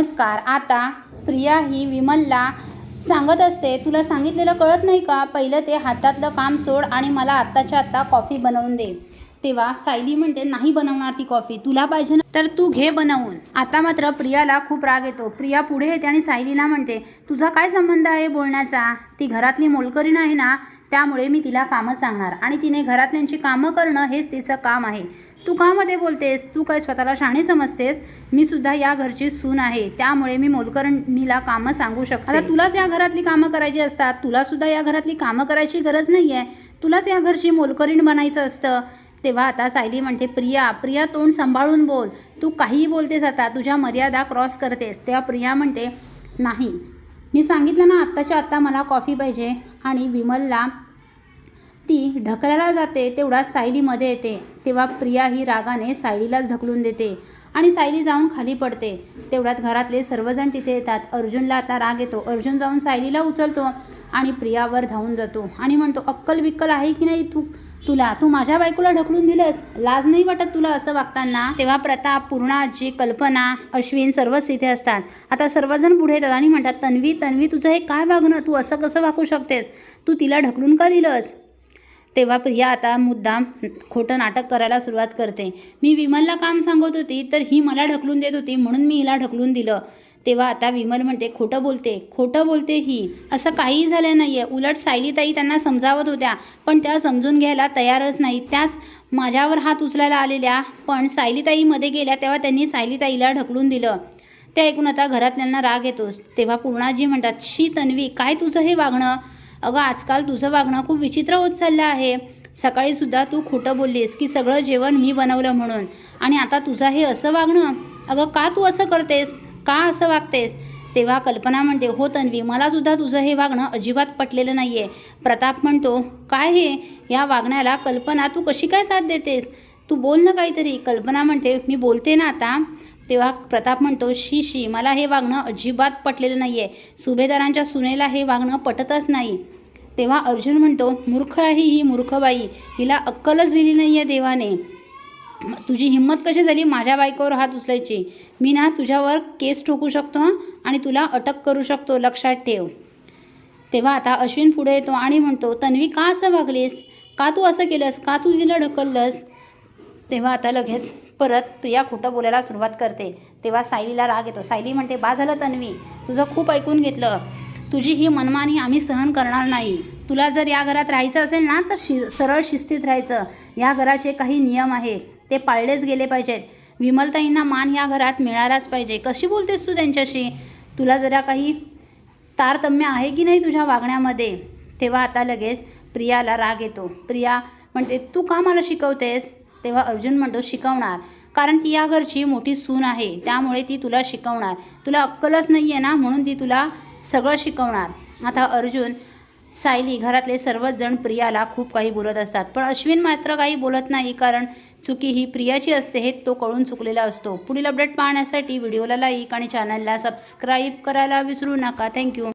नमस्कार. आता प्रिया ही विमलला सांगत असते तुला सांगितलेलं कळत नाही का? पहिलं ते हातातलं काम सोड आणि मला आत्ताच्या आत्ता कॉफी बनवून दे. तेव्हा सायली म्हणते नाही बनवणार ती कॉफी तुला पाहिजे ना. तर तू घे बनवून. आता मात्र प्रियाला खूप राग येतो. प्रिया पुढे येते आणि सायलीला म्हणते तुझा काय संबंध आहे बोलण्याचा? ती घरातली मोलकरीण आहे ना? त्यामुळे मी तिला कामं सांगणार आणि तिने घरातल्यांची कामं करणं हेच तिचं काम आहे. तू का मध्ये बोलतेस तू काय स्वतःला शाणे समजतेस? मी सुद्धा या घरची सून आहे त्यामुळे मी मोलकरणीला कामं सांगू शकते. आता तुलाच या घरातली कामं करायची असतात तुला सुद्धा या घरातली कामं करायची गरज नाही आहे तुलाच या घरची मोलकरीण बनायचं असतं. तेव्हा आता सायली म्हणते प्रिया प्रिया तोंड सांभाळून बोल. तू काहीही बोलतेस आता तुझ्या मर्यादा क्रॉस करतेस. तेव्हा प्रिया म्हणते नाही. मी सांगितलं ना आत्ताच्या आत्ता मला कॉफी पाहिजे आणि विमलला ती ढकलायला जाते तेवढा सायलीमध्ये येते. तेव्हा प्रिया ही रागाने सायलीलाच ढकलून देते आणि सायली जाऊन खाली पडते. तेवढ्यात घरातले सर्वजण तिथे येतात. अर्जुनला आता राग येतो. अर्जुन जाऊन सायलीला उचलतो आणि प्रियावर धावून जातो आणि म्हणतो अक्कल विक्कल आहे की नाही तू? तुला तू माझ्या बायकोला ढकलून दिलंस? लाज नाही वाटत तुला असं वागताना? तेव्हा प्रताप पूर्ण आजी कल्पना अश्विन सर्वच तिथे असतात. आता सर्वजण पुढे येतात आणि म्हणतात तन्वी तन्वी तुझं हे काय वागणं? तू असं कसं वागू शकतेस? तू तिला ढकलून का दिलंस? तेव्हा प्रिया आता मुद्दाम खोटं नाटक करायला सुरुवात करते. मी विमलला काम सांगत होती तर ही मला ढकलून देत होती म्हणून मी हिला ढकलून दिलं. तेव्हा आता विमल म्हणते खोटं बोलते खोटं बोलते ही. असं काहीही झालं नाही आहे उलट सायलीताई त्यांना समजावत होत्या पण त्या समजून घ्यायला तयारच नाही त्याच माझ्यावर हात उचलायला आलेल्या पण सायलीताईमध्ये गेल्या तेव्हा त्यांनी सायलीताईला ढकलून दिलं. ते ऐकून आता घरातल्यांना राग येतोच तेव्हा पूर्णाजी म्हणतात शी तन्वी काय तुझं हे वागणं? अगं आजकाल तुझं वागणं खूप विचित्र होत चाललं आहे. सकाळीसुद्धा तू खोटं बोललीस की सगळं जेवण मी बनवलं म्हणून. आणि आता तुझं हे असं वागणं? अगं का तू असं करतेस? का असं वागतेस? तेव्हा कल्पना म्हणते हो तन्वी मलासुद्धा तुझं हे वागणं अजिबात पटलेलं नाही आहे प्रताप म्हणतो काय हे? या वागण्याला कल्पना तू कशी काय साथ देतेस? तू बोल ना काहीतरी. कल्पना म्हणते मी बोलते ना आता. तेव्हा प्रताप म्हणतो शी शी मला हे वागणं अजिबात पटलेलं नाही आहे सुभेदारांच्या सुनेला हे वागणं पटतच नाही. तेव्हा अर्जुन म्हणतो मूर्ख आहे ही मूर्खबाई हिला अक्कलच दिली नाही आहे देवाने. तुझी हिंमत कशी झाली माझ्या बायकोवर हात उचलायची? मी ना तुझ्यावर केस ठोकू शकतो हां? आणि तुला अटक करू शकतो. लक्षात ठेव. तेव्हा आता अश्विन पुढे येतो आणि म्हणतो तन्वी का असं वागलीस? का तू असं केलंस? का तू तिला ढकललंस तेव्हा आता लगेच परत प्रिया खोटं बोलायला सुरुवात करते. तेव्हा सायलीला राग येतो. सायली म्हणते बा झालं तन्वी तुझं खूप ऐकून घेतलं. तुझी ही मनमानी आम्ही सहन करणार नाही. तुला जर या घरात राहायचं असेल ना तर शि सरळ शिस्तीत राहायचं. या घराचे काही नियम आहेत. ते पाळलेच गेले पाहिजेत. विमलताईंना मान या घरात मिळालाच पाहिजे. कशी बोलतेस तू त्यांच्याशी? तुला जरा काही तारतम्य आहे की नाही तुझ्या वागण्यामध्ये? तेव्हा आता लगेच प्रियाला राग येतो. प्रिया म्हणते तू का मला शिकवतेस? तेव्हा अर्जुन म्हणतो शिकवणार. कारण ती या घरची मोठी सून आहे त्यामुळे ती तुला शिकवणार. तुला अक्कलच नाही आहे ना म्हणून ती तुला सगळं शिकवणार. आता अर्जुन सायली घरातले सर्वच जण प्रियाला खूप काही बोलत असतात. पण अश्विन मात्र काही बोलत नाही कारण चुकी ही प्रियाची असते हे तो कळून चुकलेला असतो. पुढील अपडेट पाहण्यासाठी व्हिडिओला लाईक आणि चॅनलला सबस्क्राईब करायला विसरू नका. थँक्यू